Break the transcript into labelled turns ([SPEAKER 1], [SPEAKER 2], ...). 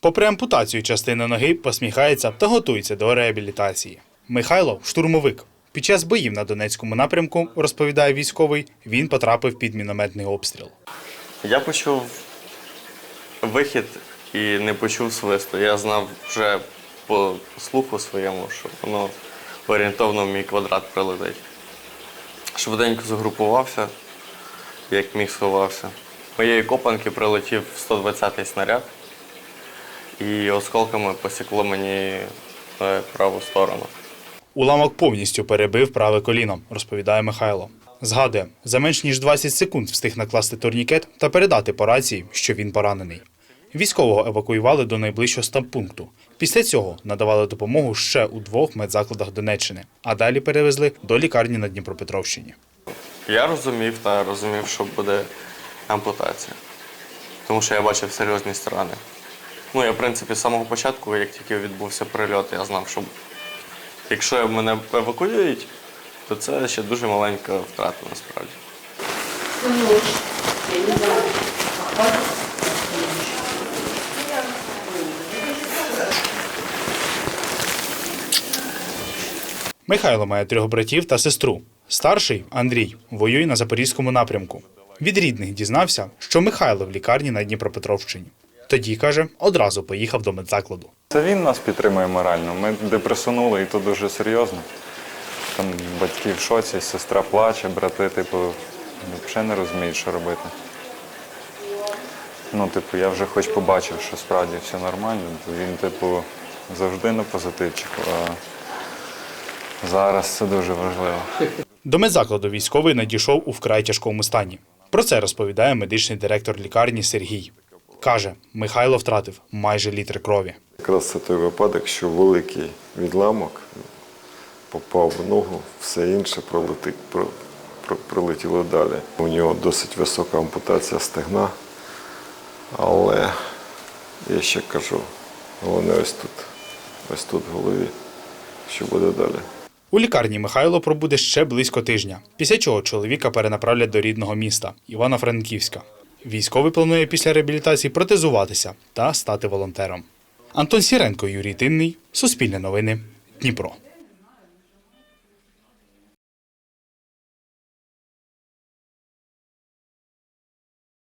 [SPEAKER 1] Попри ампутацію частини ноги, посміхається та готується до реабілітації. Михайло штурмовик. Під час боїв на Донецькому напрямку, розповідає військовий, він потрапив під мінометний обстріл.
[SPEAKER 2] Я почув вихід і не почув свисту. Я знав вже по слуху своєму, що воно орієнтовно в мій квадрат прилетить. Швиденько загрупувався, як міг сховався. Моєї копанки прилетів 120-й снаряд і осколками посікло мені е, праву сторону.
[SPEAKER 1] Уламок повністю перебив праве коліно, розповідає Михайло. Згадує, за менш ніж 20 секунд встиг накласти турнікет та передати по рації, що він поранений. Військового евакуювали до найближчого стабпункту. Після цього надавали допомогу ще у двох медзакладах Донеччини, а далі перевезли до лікарні на Дніпропетровщині.
[SPEAKER 2] Я розумів та розумів, що буде ампутація. Тому що я бачив серйозні сторони. Ну, я, в принципі, з самого початку, як тільки відбувся прильот, я знав, що якщо мене евакуюють, то це ще дуже маленька втрата насправді.
[SPEAKER 1] Михайло має трьох братів та сестру. Старший Андрій воює на запорізькому напрямку. Від рідних дізнався, що Михайло в лікарні на Дніпропетровщині. Тоді каже, одразу поїхав до медзакладу.
[SPEAKER 3] Це він нас підтримує морально. Ми депресонули і то дуже серйозно. Там батьки в шоці, сестра плаче, брати, типу, взагалі не розуміють, що робити. Ну, типу, я вже хоч побачив, що справді все нормально. Він, типу, завжди на позитивчику, а зараз це дуже важливо.
[SPEAKER 1] До медзакладу військовий надійшов у вкрай тяжкому стані. Про це розповідає медичний директор лікарні Сергій. Каже, Михайло втратив майже літр крові.
[SPEAKER 4] Якраз це той випадок, що великий відламок попав в ногу, все інше пролетить, про, про, прилетіло далі. У нього досить висока ампутація стегна, але я ще кажу, головне ось тут, ось тут в голові, що буде далі.
[SPEAKER 1] У лікарні Михайло пробуде ще близько тижня, після чого чоловіка перенаправлять до рідного міста Івано-Франківська. Військовий планує після реабілітації протезуватися та стати волонтером. Антон Сіренко, Юрій Тинний, Суспільне новини, Дніпро.